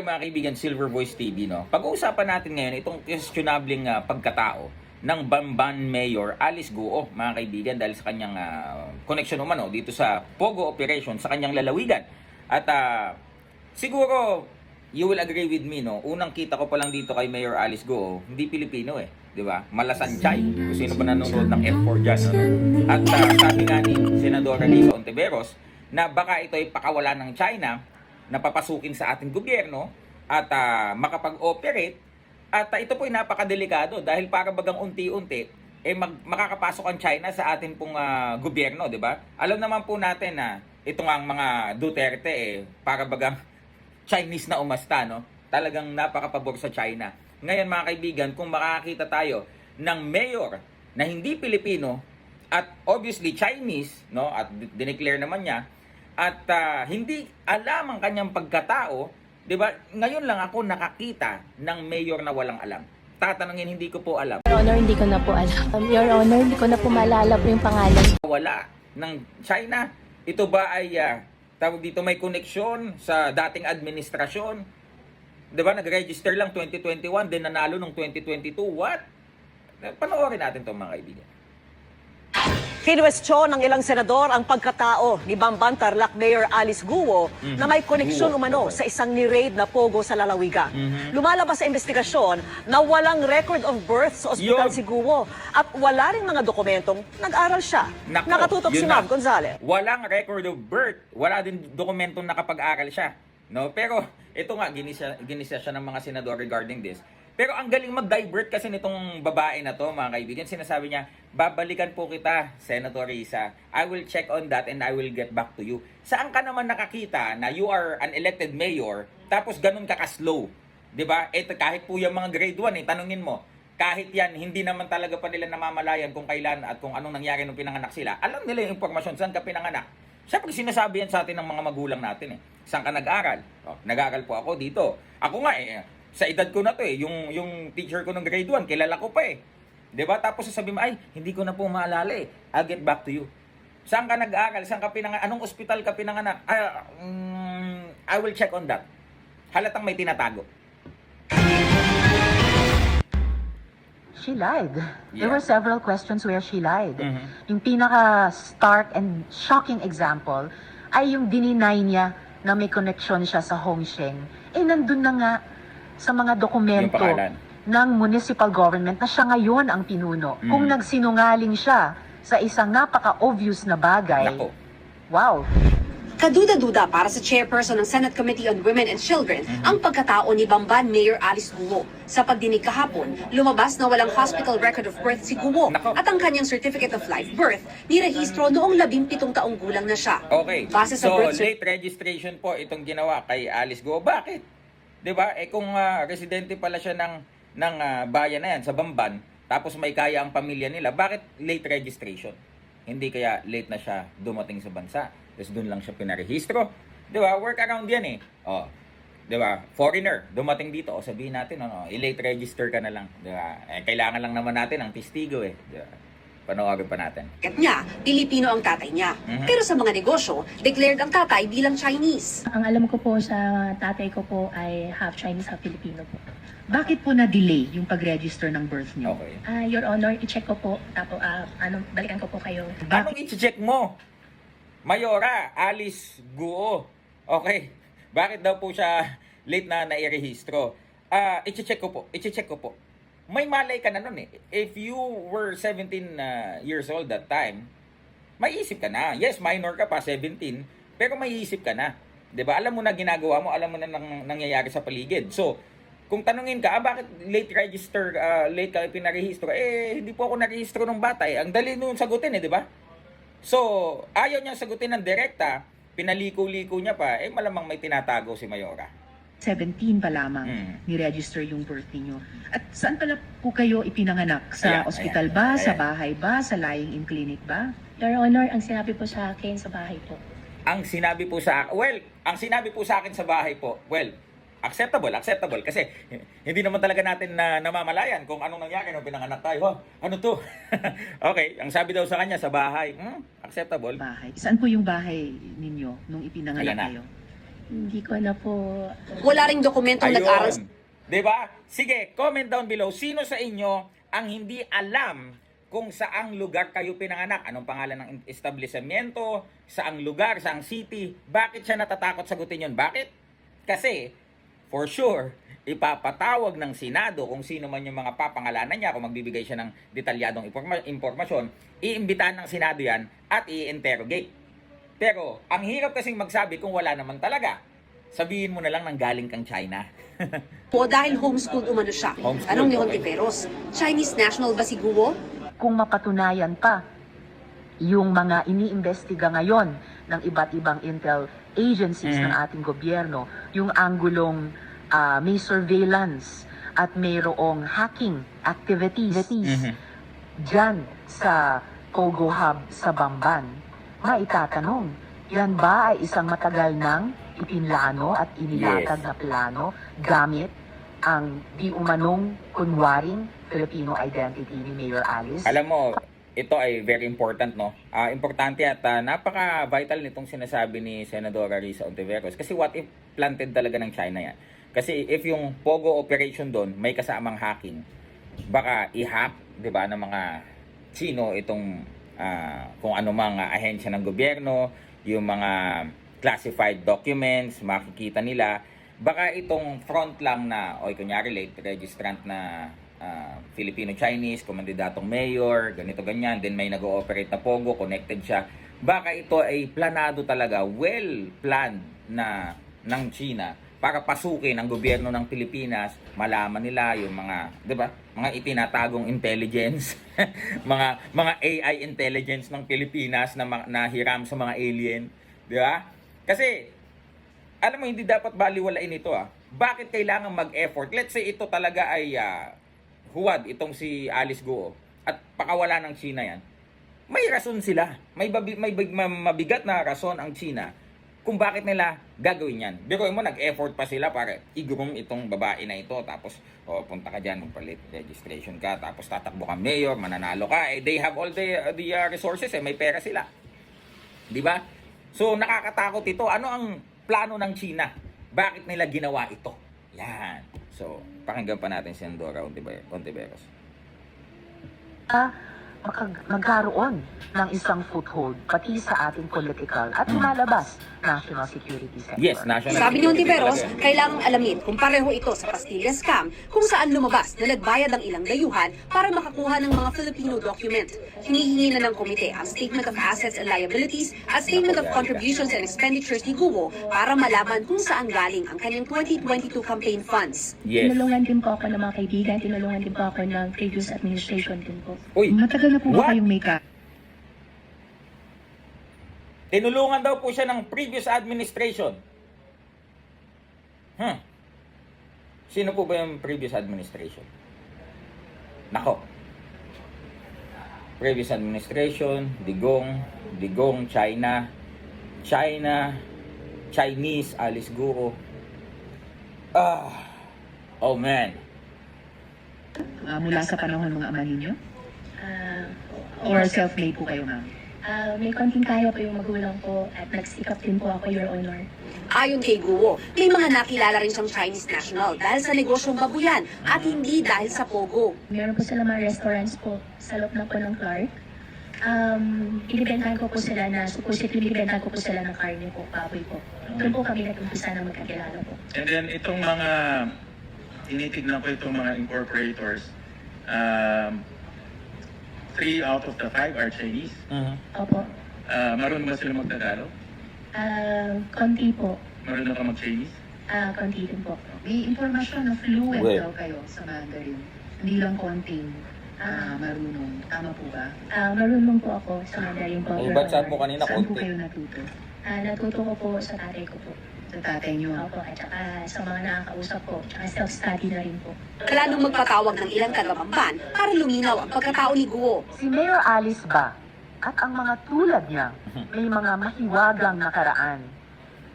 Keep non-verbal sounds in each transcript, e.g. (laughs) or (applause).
Okay mga kaibigan, Silver Voice TV, no? Pag-uusapan natin ngayon itong questionabling ah, pagkatao ng Bamban Mayor Alice Guo, mga kaibigan, dahil sa kanyang ah, connection umano dito sa Pogo operation sa kanyang lalawigan. At ah, siguro, you will agree with me, no? Unang kita ko pa lang dito kay Mayor Alice Guo, hindi Pilipino eh. Di ba? Malasanchay. Kung sino ba nanonood ng F4 dyan. No? At ah, sabi nga ni Senadora Lisa Ontiveros, na baka ito ay pakawala ng China na papasukin sa ating gobyerno at ah, makapag-operate at ah, ito po ay napakadelikado dahil para bagang unti-unti eh mag, makakapasok ang China sa ating pong ah, gobyerno, di ba? Alam naman po natin na ito nga ang mga Duterte eh para bagang (laughs) Chinese na umasta, no? Talagang napakapabor sa China. Ngayon mga kaibigan, kung makakita tayo ng mayor na hindi Pilipino at obviously Chinese, no? At di- dineclare naman niya at ah, hindi alam ang kanyang pagkatao, 'di ba? Ngayon lang ako nakakita ng mayor na walang alam. Tatanungin hindi ko po alam. Your Honor, hindi ko na po alam. Um, Your Honor, hindi ko na po maalala po yung pangalan. Wala ng China. Ito ba ay ah, tawag dito may koneksyon sa dating administrasyon? 'Di ba? Nag-register lang 2021, din nanalo ng 2022. What? Panoorin natin 'to mga kaibigan. Kinwestiyon ng ilang senador ang pagkatao ni Bamban Tarlac Mayor Alice Guo na may koneksyon umano sa isang ni-raid na pogo sa lalawigan. Mhm. Lumalabas sa investigasyon na walang record of birth sa ospital si Guo at wala rin mga dokumentong nag-aral siya. Nako, Nakatutok si Ma'am. Gonzales. Walang record of birth. Wala din dokumentong nakapag-aral siya. No? Pero ito nga, ginisa, ginisa siya ng mga senador regarding this. Pero ang galing mag-divert kasi nitong babae na to, mga kaibigan. Sinasabi niya, babalikan po kita, Senator Risa. I will check on that and I will get back to you. Saan ka naman nakakita na you are an elected mayor, tapos ganun ka ka-slow? ba? Eh kahit po yung mga grade 1 eh, tanungin mo, kahit yan, hindi naman talaga pa nila namamalayan kung kailan at kung anong nangyari nung pinanganak sila. Alam nila yung impormasyon, saan ka pinanganak. Siyempre, sinasabi yan sa atin ng mga magulang natin eh. Saan ka nag-aral? Oh, nag-aral po ako dito. Ako nga eh, sa edad ko na to eh, yung, yung teacher ko ng grade 1, kilala ko pa eh. ba? Tapos sasabihin mo, ay, hindi ko na po maalala eh. I'll get back to you. Saan ka nag-aaral? Saan ka pinanganak? Anong ospital ka pinanganak? Ah, mm, I will check on that. Halatang may tinatago. She lied. Yeah. There were several questions where she lied. Mhm. Yung pinaka-stark and shocking example ay yung dininay niya na may connection siya sa Hongsheng. Eh, nandun na nga sa mga dokumento ng municipal government na siya ngayon ang pinuno. Mhm. Kung nagsinungaling siya sa isang napaka-obvious na bagay, Nako. wow, Kaduda-duda para sa chairperson ng Senate Committee on Women and Children ang pagkatao ni Bamban Mayor Alice Guo. Sa pagdinig kahapon, lumabas na walang hospital record of birth si Guo Nako. at ang kanyang certificate of live birth nirehistro noong labing pitong taong gulang na siya. Okay. Base sa so, birth late registration po itong ginawa kay Alice Go. Bakit? 'Di ba? Eh kung ah, residente pala siya ng ng ah, bayan na yan sa Bamban, tapos may kaya ang pamilya nila, bakit late registration? Hindi kaya late na siya dumating sa bansa. Tapos doon lang siya pinarehistro. 'Di ba? Work around 'yan eh. Oh. 'Di ba? Foreigner dumating dito, o sabihin natin ano, i-late register ka na lang, 'di ba? Eh kailangan lang naman natin ng testigo eh, 'di Panoorin pa natin. Kat niya, Pilipino ang tatay niya. Mhm. Pero sa mga negosyo, declared ang tatay bilang Chinese. Ang alam ko po sa tatay ko po ay half Chinese, half Filipino po. Bakit po na-delay yung pag-register ng birth niyo? Okay. Ah, Your Honor, i-check ko po. Tapos, ah, ano, balikan ko po kayo. Anong i-check mo? Mayora, Alice Guo. Okay. Bakit daw po siya late na nairehistro? Ah, i-check ko po. I-check ko po. May malay ka na nun eh. If you were 17 uh, years old that time, may isip ka na. Yes, minor ka pa, 17, pero may isip ka na. 'Di ba? Alam mo na ginagawa mo, alam mo na nang, nangyayari sa paligid. So, kung tanungin ka, ah, bakit late register, ah, late ka pinarehistro? Eh, hindi po ako narehistro ng bata eh. Ang dali nung sagutin eh, di ba? So, ayaw niya sagutin ng direkta, pinaliko-liko niya pa, eh malamang may tinatago si Mayora. 17 pa lamang Mm. ni-register yung birth niyo. At saan pala po kayo ipinanganak? Sa Ayan, ospital ayan, ba? Sa ayan. bahay ba? Sa lying-in clinic ba? Your Honor, ang sinabi po sa akin sa bahay po. Ang sinabi po sa well, ang sinabi po sa akin sa bahay po, well, acceptable, acceptable kasi hindi naman talaga natin na namamalayan kung anong nangyari nung pinanganak tayo. Ha? Ano to? (laughs) okay, ang sabi daw sa kanya sa bahay, hmm, acceptable. Bahay. Saan po yung bahay ninyo nung ipinanganak Ayan na. kayo? Hindi ko na po Wala ring dokumentong nag-aral Ayun. 'Di ba? Sige, comment down below. Sino sa inyo ang hindi alam kung saang lugar kayo pinanganak? Anong pangalan ng establishmento? Saang lugar? Saang city? Bakit siya natatakot sagutin yon? Bakit? Kasi, for sure, ipapatawag ng Senado kung sino man yung mga papangalanan niya, kung magbibigay siya ng detalyadong informa- impormasyon, iimbitahan ng Senado yan at i-interrogate. Pero, ang hirap kasing magsabi kung wala naman talaga. Sabihin mo na lang nang galing kang China. (laughs) po dahil homeschooled umano siya. Homeschooled, Anong ni okay. Hontiveros? Chinese national ba si Guo? Kung mapatunayan pa yung mga iniimbestiga ngayon ng iba't ibang intel agencies Mhm. ng ating gobyerno, yung anggulong ah, may surveillance at mayroong hacking activities Mhm. dyan sa Pogo Hub sa Bamban, maitatanong, yan ba ay isang matagal nang ipinlano at inilatag Yes. na plano gamit ang di umanong kunwaring Filipino identity ni Mayor Alice? Alam mo, ito ay very important, no? Ah, importante at ah, napaka-vital nitong sinasabi ni Senadora Risa Ontiveros. Kasi what if planted talaga ng China yan? Kasi if yung Pogo operation doon may kasamang hacking, baka i-hack, 'di ba, ng mga sino itong ah, kung ano mga ahensya ng gobyerno, yung mga classified documents, makikita nila, baka itong front lang na, o kunyari late registrant na ah, Filipino-Chinese, kumandidatong mayor, ganito ganyan, then may nag-ooperate na Pogo, connected siya. Baka ito ay planado talaga, well-planned na ng China para pasukin ang gobyerno ng Pilipinas, malaman nila yung mga, 'di ba? Mga itinatagong intelligence, (laughs) mga mga AI intelligence ng Pilipinas na nahiram sa mga alien, 'di ba? Kasi alam mo hindi dapat baliwalain ito ah. Bakit kailangan mag-effort? Let's say ito talaga ay ah, huwad itong si Alice Guo at pakawala ng China yan. May rason sila. May, babi, may big- ma- mabigat na rason ang China kung bakit nila gagawin yan. Biruin mo, nag-effort pa sila para i-groom itong babae na ito. Tapos, oh, punta ka dyan, magpalit registration ka. Tapos tatakbo ka mayor, mananalo ka. Eh, they have all the, the uh, resources eh. May pera sila. Di ba? So, nakakatakot ito. Ano ang plano ng China? Bakit nila ginawa ito? Yan. So, pakinggan pa natin si Andorra Ontive- Ontiveros. Ah, makag- magkaroon ng isang foothold pati sa ating political at lumalabas national security sector. Yes, national Sabi ni security Hontiveros, talaga kailangang alamin kung pareho ito sa Pastilla scam kung saan lumabas na nagbayad ang ilang dayuhan para makakuha ng mga Filipino document. Hinihingi na ng komite ang Statement of Assets and Liabilities at Statement of Contributions and Expenditures ni Guo para malaman kung saan galing ang kanyang 2022 campaign funds. Yes. tinulungan din po ako ng mga kaibigan, tinulungan din po ako ng previous administration din po. Uy, Matagal na po What? ba kayong may ka? tinulungan daw po siya ng previous administration. Hmm. Sino po ba yung previous administration? Nako. Previous administration, Digong, Digong, China, China, Chinese, Alice Guro. Ah, oh man. Ah, mula sa panahon ng ama ninyo? Or self-made po kayo, ma'am? ah, may konting kaya po yung magulang ko at nagsikap din po ako, Your Honor. Ayon kay Guo, may mga nakilala rin siyang Chinese national dahil sa negosyong babuyan at hindi dahil sa Pogo. Meron po sila mga restaurants po sa loob ng po ng Clark. Um, inibentahan ko po sila na, supposedly inibentahan ko po sila ng karne po, baboy po. Doon po kami nag-umpisa na magkakilala po. And then itong mga tinitignan ko itong mga incorporators, um, three out of the five are Chinese. Mhm. Opo. Uh, marunong ba sila magtagalog? Ah, konti po. Marunong ka mag-Chinese? Ah, konti din po. May informasyon na fluent Well. daw kayo sa Mandarin. Hindi lang konting ah, marunong. Tama po ba? Ah, marunong po ako sa Mandarin po. Ba't sabi mo kanina Saan po konti? kayo natuto? Ah, natuto ko po sa tatay ko po. Sa tatay nyo? Opo, at saka sa mga nakakausap ko. Tsaka self-study na rin po. Planong magpatawag ng ilang taga-Bamban para luminaw ang pagkatao ni Guo. Si Mayor Alice ba at ang mga tulad niya (laughs) may mga mahiwagang nakaraan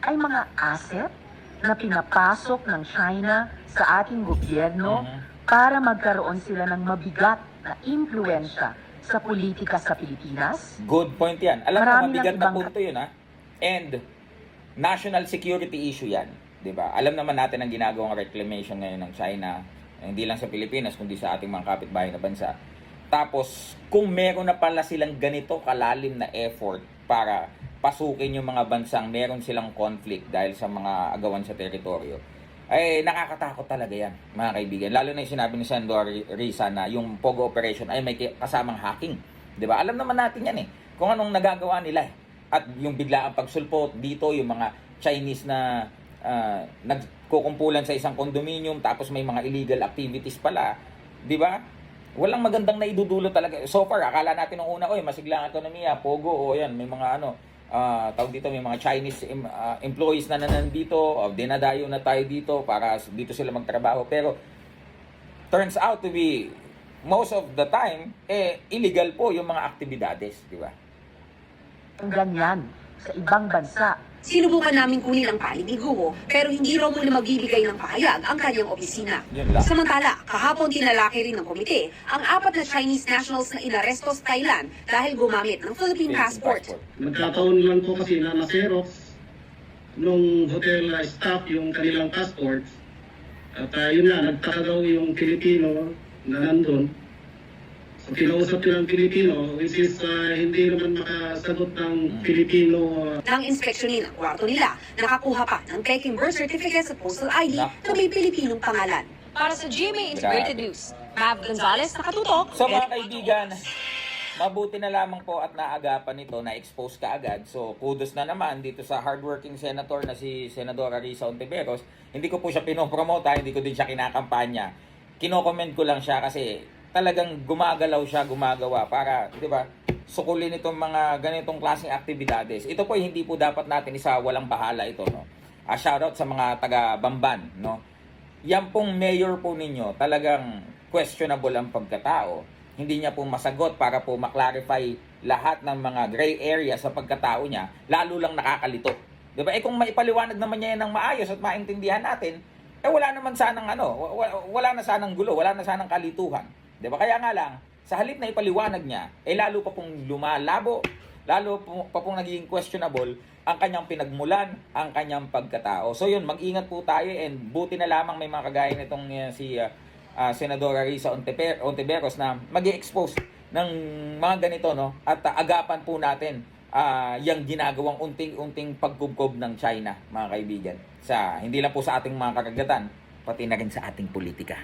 ay mga asset na pinapasok ng China sa ating gobyerno Mhm. para magkaroon sila ng mabigat na impluensya sa politika sa Pilipinas? Good point yan. Alam mo, Marami mabigat ng na ibang- punto yun ha. And, national security issue yan. 'di ba? Alam naman natin ang ginagawang reclamation ngayon ng China, eh, hindi lang sa Pilipinas, kundi sa ating mga kapitbahay na bansa. Tapos, kung meron na pala silang ganito kalalim na effort para pasukin yung mga bansang meron silang conflict dahil sa mga agawan sa teritoryo, ay nakakatakot talaga yan, mga kaibigan. Lalo na yung sinabi ni Sandor Risa na yung Pogo operation ay may kasamang hacking. 'Di ba? Alam naman natin yan eh. Kung anong nagagawa nila eh. At yung biglaang pagsulpot dito, yung mga Chinese na ah, nagkukumpulan sa isang condominium tapos may mga illegal activities pala. 'Di ba? Walang magandang naidudulot talaga. So far, akala natin nung una, oy, masiglang ekonomiya, pogo, o yan, may mga ano, ah tawag dito, may mga Chinese em- ah, employees na na nandito, o dinadayo na tayo dito para dito sila magtrabaho. Pero, turns out to be, most of the time, eh, illegal po yung mga aktibidades, di ba? Ang ganyan sa ibang bansa. Sinubukan namin kunin ang panig ni Guo pero hindi raw muna magbibigay ng pahayag ang kanyang opisina. Samantala, kahapon tinalaki rin ng komite ang apat na Chinese nationals na inaresto sa Thailand dahil gumamit ng Philippine passport. Nagkataon lang po kasi na na-xerox nung hotel uh, staff yung kanilang passports. At uh, yun nga, nagtaka daw yung Pilipino na nandun. Kinausap ko ng Pilipino, which is uh, hindi naman makasagot ng Pilipino uh, Nang inspeksyonin ang kwarto nila, nakakuha pa ng peking birth certificate sa postal ID na may Pilipinong pangalan. Para sa GMA Integrated News, Mav Gonzalez, nakatutok. So mga kaibigan, mabuti na lamang po at naagapan ito, na-expose ka agad. So kudos na naman dito sa hardworking senator na si Senadora Risa Ontiveros. Hindi ko po siya pinopromote, ha, hindi ko din siya kinakampanya. Kino-comment ko lang siya kasi talagang gumagalaw siya, gumagawa para, di ba, sukulin itong mga ganitong klaseng aktibidades. Ito po hindi po dapat natin isa walang bahala ito, no. Ah, shoutout sa mga taga Bamban, no yan pong mayor po ninyo, talagang questionable ang pagkatao. Hindi niya po masagot para po maklarify lahat ng mga gray area sa pagkatao niya, lalo lang nakakalito. 'Di ba? Eh kung maipaliwanag naman niya yan ng maayos at maintindihan natin, eh wala naman sanang ano, wala, wala na sanang gulo, wala na sanang kalituhan. 'Di ba? Kaya nga lang, sa halip na ipaliwanag niya, eh lalo pa pong lumalabo, lalo pa pong nagiging questionable ang kanyang pinagmulan, ang kanyang pagkatao. So yun, mag-ingat po tayo and buti na lamang may mga kagaya nitong uh, si uh, uh, Senadora Risa Ontiper- Ontiveros na mag expose ng mga ganito no at uh, agapan po natin ah yung ginagawang unting-unting pagkubkob ng China, mga kaibigan. Sa hindi lang po sa ating mga karagatan, pati na rin sa ating politika.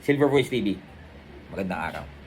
Silver Voice TV. Magandang araw.